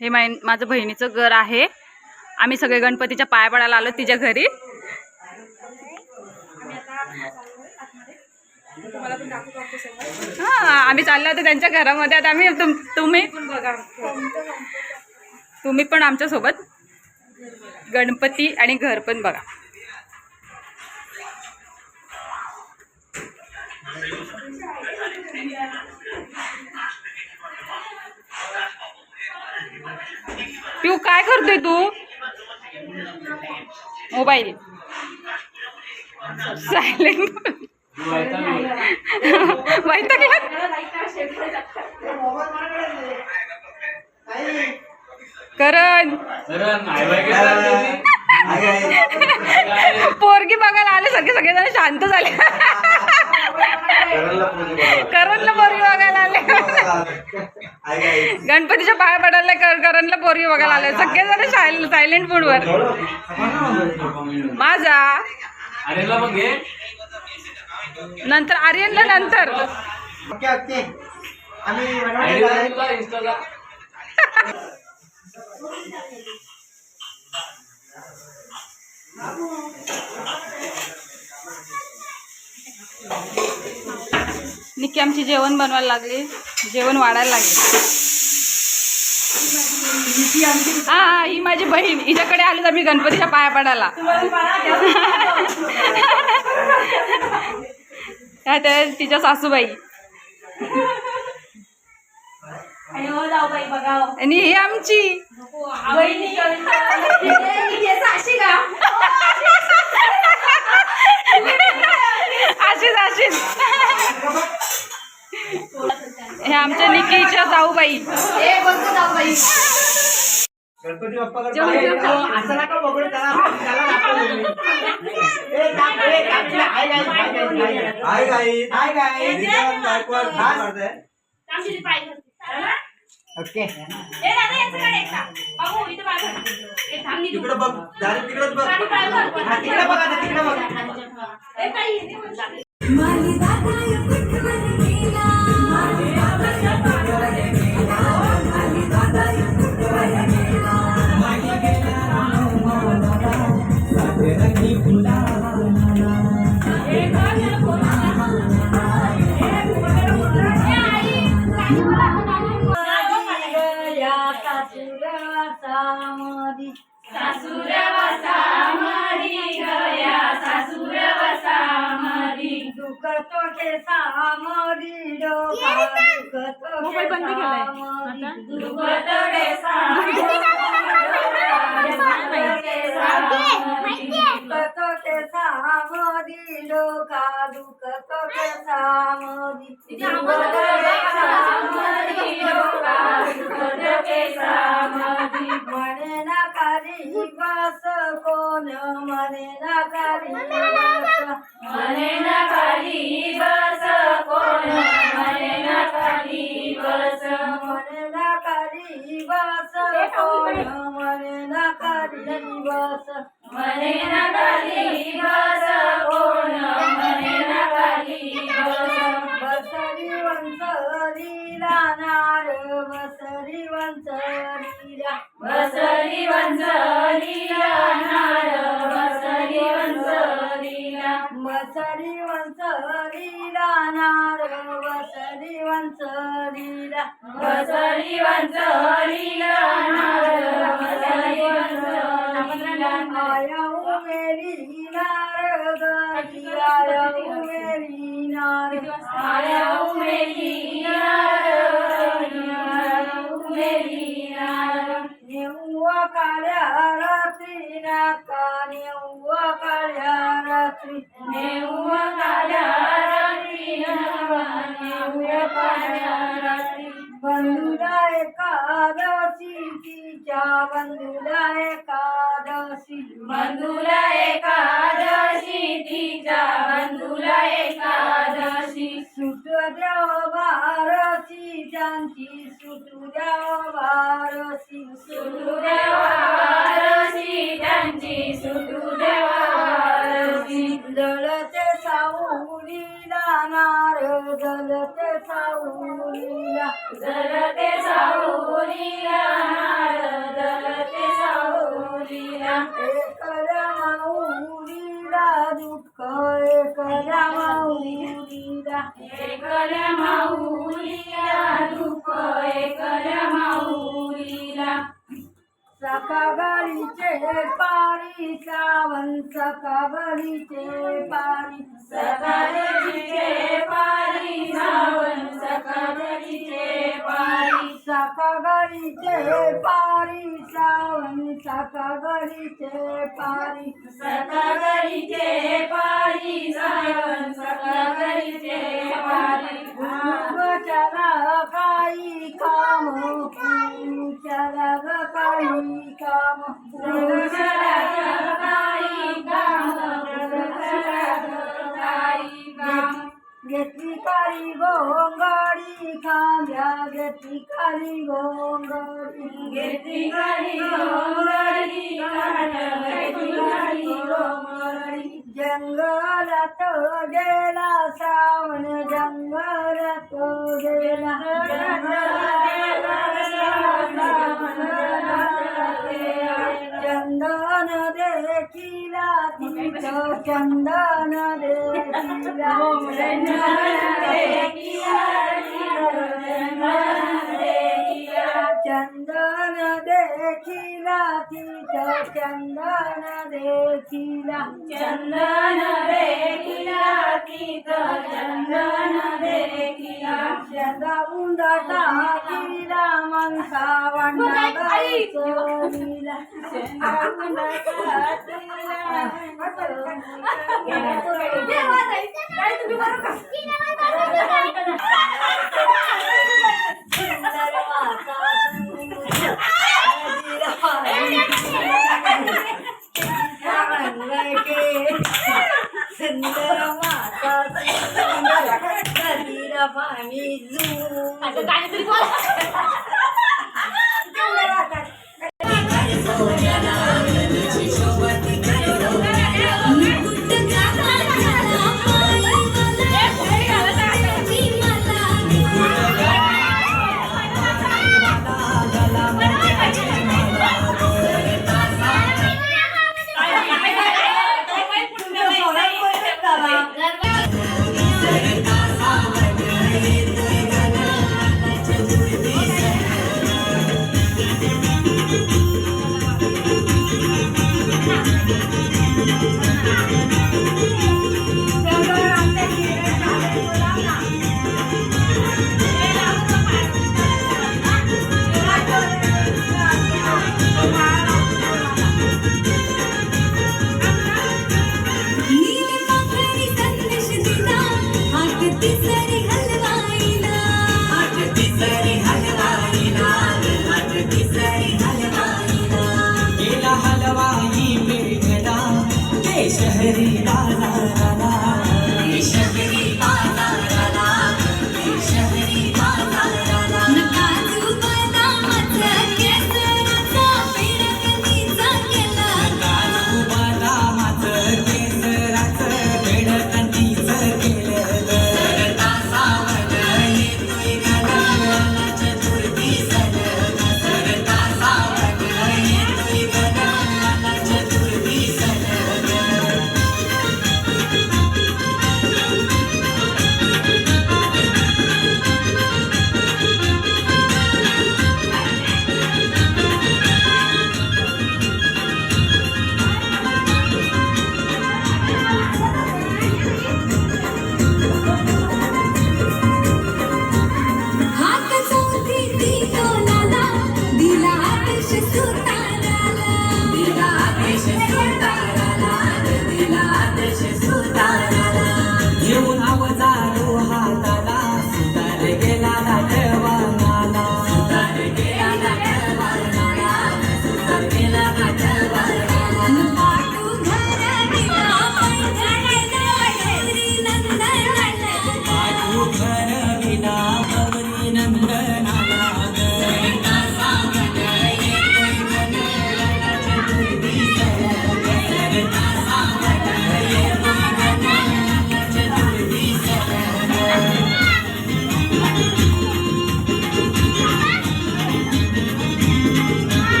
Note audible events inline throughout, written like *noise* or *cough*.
Hey my माझं बहिणीचं घर आहे. आम्ही सगळे गणपतीच्या पाया पडायला आलो तिच्या घरी. हा आम्ही चाललो होतो त्यांच्या घरामध्ये. आता आम्ही तुम तुम्ही? तुम्ही पण आमच्यासोबत गणपती आणि घर पण बघा. करतोय तू? मोबाईल. सायलेंट वैतागला करण. पोरगी बघायला आले सगळे सगळेजण शांत झाले. करणला पोरगी बघायला आले. गणपतीच्या पाया पडायला कर- करणला पोरगी बघायला आले. सगळेजण सायलेंट मूडवर माझा? नंतर आर्यनला नंतर. *laughs* निक्की आमची जेवण बनवायला लागली. जेवण वाढायला लागले. हा हा ही माझी बहीण. हिच्याकडे आली तर मी गणपतीच्या पाया पडायला. त्या तिच्या सासूबाई. आणि ही आमची. अशीच अशीच. हे आमच्या निकीच्या जाऊबाई. गणपती असं नका बघू. Hi hi. ओके. तिकडे बघ direct तिकडेच बघ. हा, तिकडे बघ आता तिकडे बघ. दुखतो के सामोरी डोका दुखतो के सामोरी दुखतो के दुखतो के सामोरी डोका दुखतो के सामोरी दुखतो के सामोरी डोका दुखतो के सामोरी म्हणे ना खाली बस कोण? म्हणे ना खाली वंसरीला बसरी वंसरीला नार बसरी वंसरीला बसरी वंसरीला नार बसरी वंसरीला आया उमेरी नार गरी आया उमेरी नार आया उमेरी नार आया उमेरी नार नेऊआ काळ्या रात्री नाका नेऊआ काळ्या रात्री. नेऊआ काळ्या रात्री नाका नेऊआ रात्री. बंधुला एकादशी तिच्या बंधुला एकादशी. बंधुला एकादशी तिच्या बंधुला एकादशी. सुट देव बारसी त्यांची सुटू द्या बारसी सुटू साऊलीला नार जलते साऊलीला जलते साऊलीला नार जलते साऊलीला एकदा माऊलीला दुःख एकदा माऊलीला. एकदा सकागरीचे पारी सावन सकागरीचे पारी सकागरीचे पारी सावन सकागरीचे पारी सकागरीचे पारी सावन सकागरीचे पारी सकागरीचे पारी सावन सकागरीचे पारी चला काही काम घेतली काळी गोंगाडी खांद्या घेतली काळी गोंगाडी घेतली काळी गोंगाडी काळी गोंगाडी जंगलात गेला श्रावण जंगलात गेला. చందన చందన దేఖిలా చందన దేఖిలా చందన దేఖిలా చందన దేఖిలా చంద ఉండతా కిలా మంతా ang nabaito nila. Ang nakatilan. Ganito kayo. Ganito kayo. Mata, sendera mami zoom. Ada tanya tu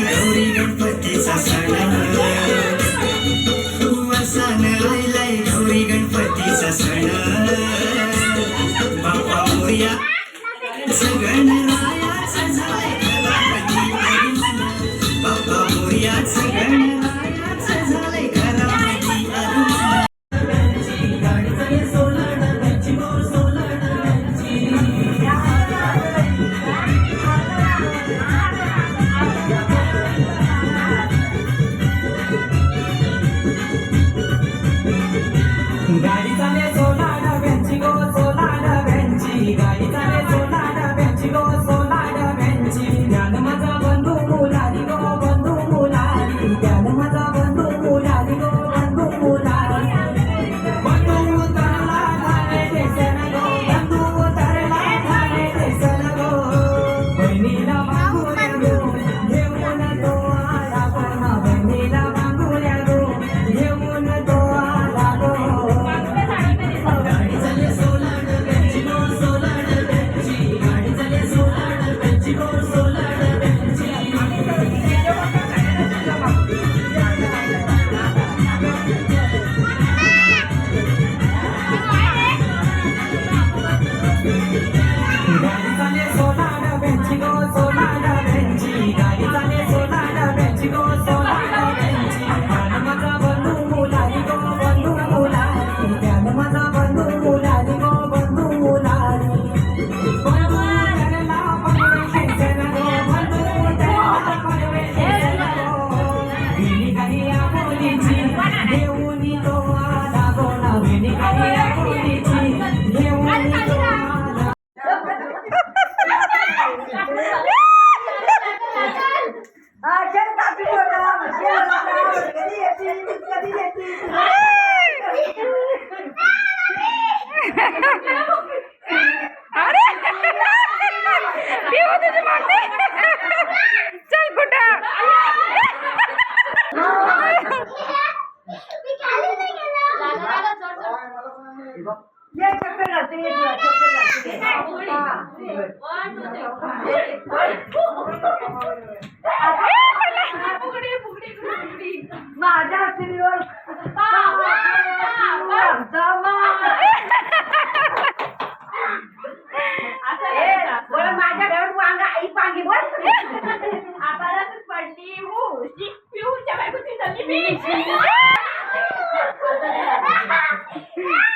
Gauri गणपतीचा सण. ये चक्कर घालते ये चक्कर घालते माझ्या श्रीवर माझ्या घरात वांग आई पांगी बोल. आभारातच पडली. हो पिऊच्या बायकोची झाली मी. *laughs*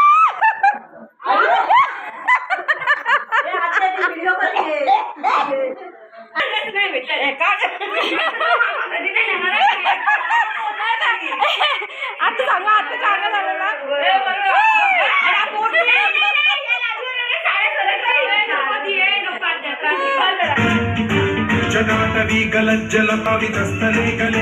జల కవిత లేఖలే